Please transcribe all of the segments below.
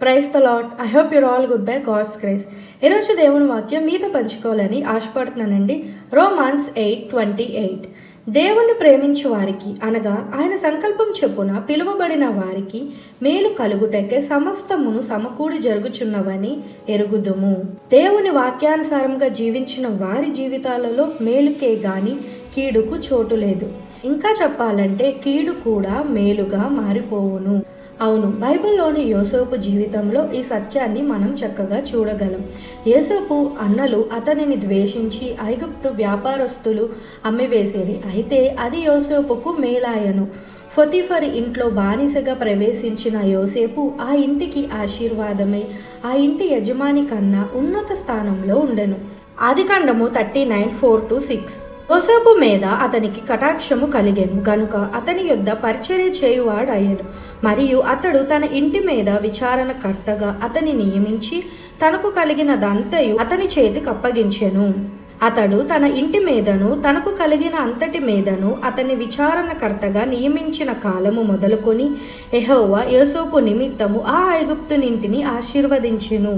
Praise the Lord I hope you're all good by God's grace ఈరోజు దేవుని వాక్యం మీతో పంచుకోవాలని ఆశపడుతున్నానండి. రోమాన్స్ ఎయిట్ ట్వంటీ ఎయిట్ దేవుణ్ణి ప్రేమించు వారికి అనగా ఆయన సంకల్పం చెప్పున పిలువబడిన వారికి మేలు కలుగుటకే సమస్తమును సమకూడి జరుగుచున్నవని ఎరుగుదుము. దేవుని వాక్యానుసారంగా జీవించిన వారి జీవితాలలో మేలుకే గాని కీడుకు చోటు లేదు. ఇంకా చెప్పాలంటే కీడు కూడా మేలుగా మారిపోవును. అవును బైబిల్లోని యోసేపు జీవితంలో ఈ సత్యాన్ని మనం చక్కగా చూడగలం. యోసేపు అన్నలు అతనిని ద్వేషించి ఐగుప్తు వ్యాపారస్తులు అమ్మివేసేది. అయితే అది యోసేపుకు మేలాయను ఫొతిఫర్ ఇంట్లో బానిసగా ప్రవేశించిన యోసేపు ఆ ఇంటికి ఆశీర్వాదమై ఆ ఇంటి యజమాని కన్నా ఉన్నత స్థానంలో ఉండెను. ఆదికాండము thirty nine four to six. యోసేపు మీద అతనికి కటాక్షము కలిగెను గనుక అతని యొద్ద పరిచర్య చేయువాడయ్యను. మరియు అతడు తన ఇంటి మీద విచారణకర్తగా అతని నియమించి తనకు కలిగినదంతయు అతని చేతికి అప్పగించెను. అతడు తన ఇంటి మీదను తనకు కలిగిన అంతటి మీదను అతని విచారణకర్తగా నియమించిన కాలము మొదలుకొని ఎహోవా యోసోపు నిమిత్తము ఆ ఐగుప్తునింటిని ఆశీర్వదించెను.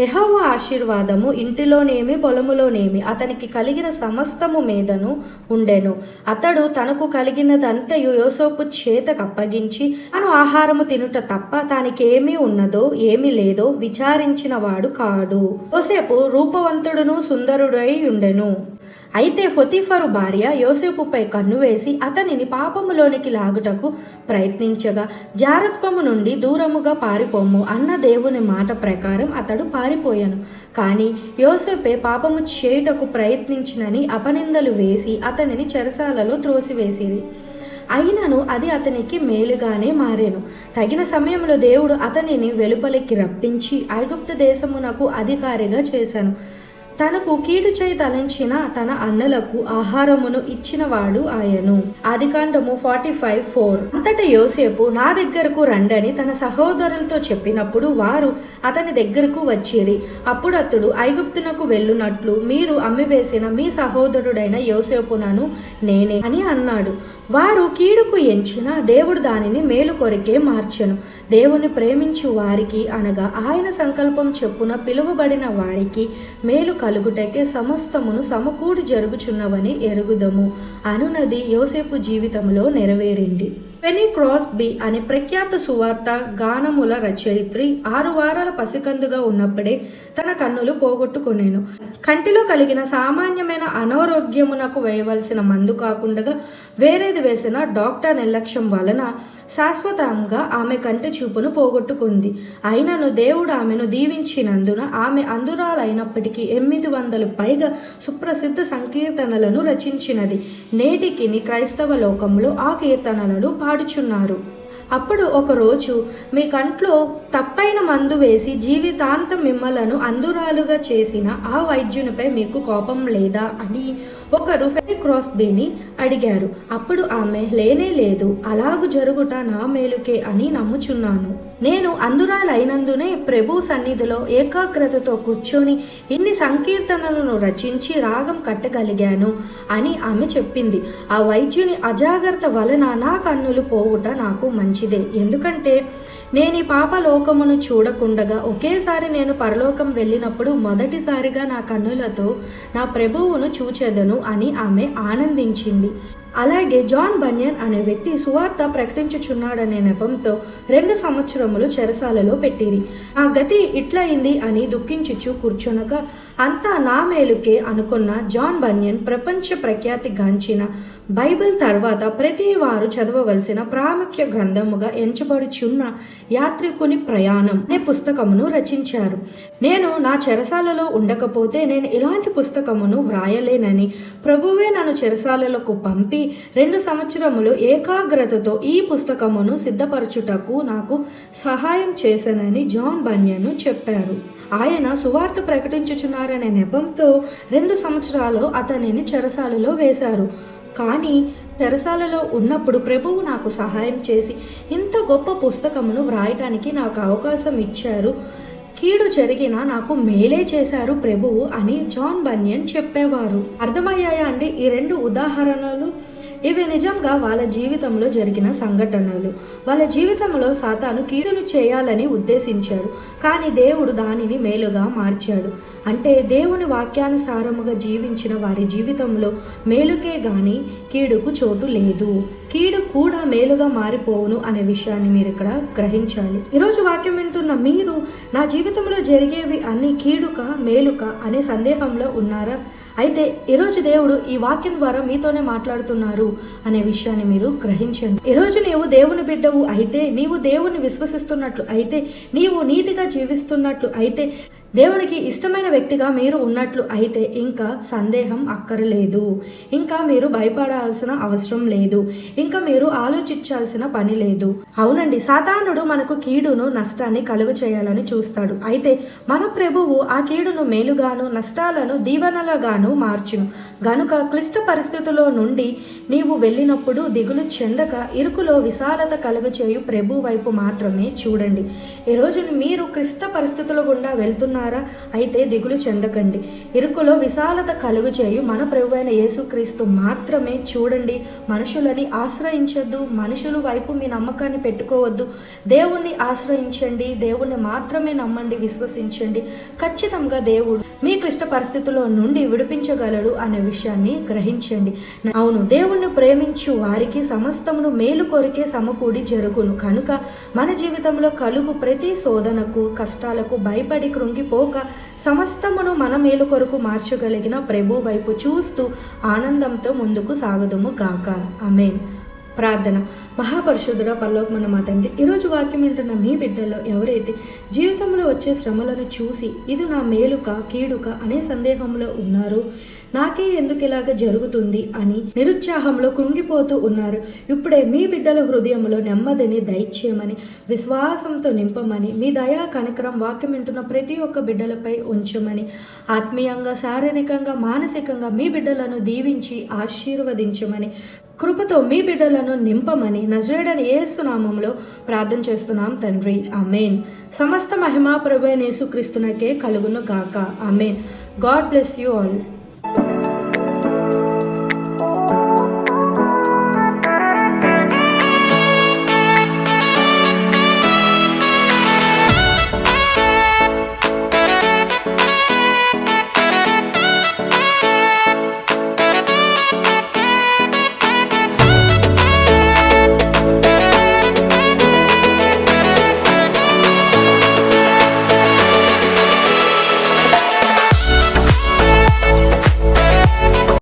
యెహోవ ఆశీర్వాదము ఇంటిలోనేమి పొలములోనేమి అతనికి కలిగిన సమస్తము మీదను ఉండెను. అతడు తనకు కలిగినదంతయు యోసోపు చేతకు అప్పగించి తాను ఆహారము తినుట తప్ప తానికేమీ ఉన్నదో ఏమి లేదో విచారించిన వాడు కాడు. యోసేపు రూపవంతుడును సుందరుడై ఉండెను. అయితే ఫొతిఫరు భార్య యోసేపుపై కన్ను వేసి అతనిని పాపములోనికి లాగుటకు ప్రయత్నించగా జారత్వము నుండి దూరముగా పారిపోము అన్న దేవుని మాట ప్రకారం అతడు పారిపోయాను. కానీ యోసేపే పాపము చేయుటకు ప్రయత్నించినని అపనిందలు వేసి అతనిని చెరసాలలో త్రోసివేసింది అయినను అది అతనికి మేలుగానే మారేను. తగిన సమయంలో దేవుడు అతనిని వెలుపలికి రప్పించి ఐగుప్త దేశమునకు అధికారిగా చేశాను తనకు కీడు చేయి తలంచిన తన అన్నలకు ఆహారమును ఇచ్చినవాడు ఆయను. ఆదికాండము ఫార్టీ ఫైవ్ ఫోర్. అంతట యోసేపు నా దగ్గరకు రండని తన సహోదరులతో చెప్పినప్పుడు వారు అతని దగ్గరకు వచ్చిరి. అప్పుడు అతడు ఐగుప్తునకు వెళ్ళునట్లు మీరు అమ్మివేసిన మీ సహోదరుడైన యోసేపునను నేనే అని అన్నాడు. వారు కీడుకు ఎంచిన దేవుడు దానిని మేలు కొరికే మార్చెను. దేవుని ప్రేమించు వారికి అనగా ఆయన సంకల్పం చెప్పున పిలువబడిన వారికి మేలు కలుగుటకే సమస్తమును సమకూడి జరుగుచున్నవని ఎరుగుదము. అనునది యోసేపు జీవితంలో నెరవేరింది. పెనీ క్రాస్బీ అనే ప్రఖ్యాత సువార్త గానముల రచయిత్రి ఆరు వారాల పసికందుగా ఉన్నప్పుడే తన కన్నులు పోగొట్టుకునేను. కంటిలో కలిగిన సామాన్యమైన అనారోగ్యమునకు వేయవలసిన మందు కాకుండా వేరేది వేసిన డాక్టర్ నిర్లక్ష్యం వలన శాశ్వతంగా ఆమె కంటి చూపును పోగొట్టుకుంది. అయినను దేవుడు ఆమెను దీవించినందున ఆమె అందురాలైనప్పటికీ ఎనిమిది వందలు పైగా సుప్రసిద్ధ సంకీర్తనలను రచించినది. నేటికి క్రైస్తవ లోకంలో ఆ కీర్తనలను పాడుచున్నారు. అప్పుడు ఒకరోజు మీ కంట్లో తప్పైన మందు వేసి జీవితాంతం మిమ్మలను అందురాలుగా చేసిన ఆ వైద్యునిపై మీకు కోపం లేదా అని ఒకరు ఫెరీ క్రాస్బీని అడిగారు. అప్పుడు ఆమె లేనే లేదు. అలాగు జరుగుట నా మేలుకే అని నమ్ముచున్నాను. నేను అందురాలైనందునే ప్రభు సన్నిధిలో ఏకాగ్రతతో కూర్చొని ఇన్ని సంకీర్తనలను రచించి రాగం కట్టగలిగాను అని ఆమె చెప్పింది. ఆ వైద్యుని అజాగ్రత్త వలన నా కన్నులు పోవుట నాకు మంచిదే. ఎందుకంటే నేను ఈ పాప లోకమును చూడకుండగా ఒకేసారి నేను పరలోకం వెళ్ళినప్పుడు మొదటిసారిగా నా కన్నులతో నా ప్రభువును చూచెదను అని ఆమె ఆనందించింది. అలాగే జాన్ బన్యన్ అనే వ్యక్తి సువార్త ప్రకటించుచున్నాడనే నెపంతో రెండు సంవత్సరములు చెరసాలలో పెట్టిరి. ఆ గతి ఇట్లయింది అని దుఃఖించుచు కూర్చునగా అంతా నా మేలుకే అనుకున్న జాన్ బన్యన్ ప్రపంచ ప్రఖ్యాతి గాంచిన బైబిల్ తర్వాత ప్రతి వారు చదవవలసిన ప్రాముఖ్య గ్రంథముగా ఎంచబడుచున్న యాత్రికుని ప్రయాణం అనే పుస్తకమును రచించారు. నేను నా చెరసాలలో ఉండకపోతే నేను ఇలాంటి పుస్తకమును వ్రాయలేనని ప్రభువే నన్ను చెరసాలలకు పంపి రెండు సంవత్సరములు ఏకాగ్రతతో ఈ పుస్తకమును సిద్ధపరచుటకు నాకు సహాయం చేశానని జాన్ బన్యను చెప్పారు. ఆయన సువార్త ప్రకటించుచున్నారనే నెపంతో రెండు సంవత్సరాలు అతనిని చెరసాలలో వేశారు. కానీ చెరసాలలో ఉన్నప్పుడు ప్రభువు నాకు సహాయం చేసి ఇంత గొప్ప పుస్తకమును వ్రాయటానికి నాకు అవకాశం ఇచ్చారు. కీడు జరిగినా నాకు మేలే చేశారు ప్రభువు అని జాన్ బన్యన్ చెప్పేవారు. అర్థమయ్యాయా అండి ఈ రెండు ఉదాహరణలు? ఇవి నిజంగా వాళ్ళ జీవితంలో జరిగిన సంఘటనలు. వాళ్ళ జీవితంలో సాతాను కీడులు చేయాలని ఉద్దేశించాడు. కానీ దేవుడు దానిని మేలుగా మార్చాడు. అంటే దేవుని వాక్యానుసారముగా జీవించిన వారి జీవితంలో మేలుకే గాని కీడుకు చోటు లేదు. కీడు కూడా మేలుగా మారిపోవును అనే విషయాన్ని మీరు ఇక్కడ గ్రహించాలి. ఈరోజు వాక్యం వింటున్న మీరు నా జీవితంలో జరిగేవి అన్ని కీడుక మేలుక అనే సందేహంలో ఉన్నారా? అయితే ఈరోజు దేవుడు ఈ వాక్యం ద్వారా మీతోనే మాట్లాడుతున్నారు అనే విషయాన్ని మీరు గ్రహించండి. ఈరోజు నీవు దేవుని బిడ్డవు అయితే నీవు దేవుని విశ్వసిస్తున్నట్లు అయితే నీవు నీతిగా జీవిస్తున్నట్లు అయితే దేవునికి ఇష్టమైన వ్యక్తిగా మీరు ఉన్నట్లు అయితే ఇంకా సందేహం అక్కరలేదు. ఇంకా మీరు భయపడాల్సిన అవసరం లేదు. ఇంకా మీరు ఆలోచించాల్సిన పని లేదు. అవునండి సాతానుడు మనకు కీడును నష్టాన్ని కలుగు చేయాలని చూస్తాడు. అయితే మన ప్రభువు ఆ కీడును మేలుగాను నష్టాలను దీవెనలుగాను మార్చును. గనుక క్లిష్ట పరిస్థితుల్లో నుండి నీవు వెళ్ళినప్పుడు దిగులు చెందక ఇరుకులో విశాలత కలుగు చేయు ప్రభు వైపు మాత్రమే చూడండి. ఈరోజు మీరు క్లిష్ట పరిస్థితుల గుండా వెళ్తున్న వెళ్తున్నారా అయితే దిగులు చెందకండి. ఇరుకులో విశాలత కలుగు చేయు మన ప్రభువైన యేసుక్రీస్తు మాత్రమే చూడండి. మనుషులని ఆశ్రయించొద్దు. మనుషుల వైపు మీ నమ్మకాన్ని పెట్టుకోవద్దు. దేవుణ్ణి ఆశ్రయించండి. దేవుణ్ణి మాత్రమే నమ్మండి విశ్వసించండి. ఖచ్చితంగా దేవుడు మీ క్లిష్ట పరిస్థితుల్లో నుండి విడిపించగలడు అనే విషయాన్ని గ్రహించండి. అవును దేవుణ్ణి ప్రేమించు వారికి సమస్తమును మేలు కొరికే సమకూడి జరుగును. కనుక మన జీవితంలో కలుగు ప్రతి శోధనకు కష్టాలకు భయపడి కృంగిపోక సమస్తమును మన మేలు కొరకు మార్చగలిగిన ప్రభు వైపు చూస్తూ ఆనందంతో ముందుకు సాగదుము గాక. అమేన్ ప్రార్థన. మహాపరిశుద్ధుడ పరలోకమన్న మా తండ్రి ఈరోజు వాక్యం వింటున్న మీ బిడ్డల్లో ఎవరైతే జీవితంలో వచ్చే శ్రమలను చూసి ఇది నా మేలుక కీడుక అనే సందేహంలో ఉన్నారు నాకే ఎందుకు ఇలాగ జరుగుతుంది అని నిరుత్సాహంలో కృంగిపోతూ ఉన్నారు. ఇప్పుడే మీ బిడ్డల హృదయంలో నెమ్మదిని దయచేయమని విశ్వాసంతో నింపమని మీ దయా కనికరం వాక్యం వింటున్న ప్రతి ఒక్క బిడ్డలపై ఉంచమని ఆత్మీయంగా శారీరకంగా మానసికంగా మీ బిడ్డలను దీవించి ఆశీర్వదించమని కృపతో మీ బిడ్డలను నింపమని నజరేడని ఏసునామంలో ప్రార్థన చేస్తున్నాం తండ్రి. అమేన్ సమస్త మహిమా ప్రభు యేసుక్రీస్తునకే కలుగును గాక. Amen God bless you all.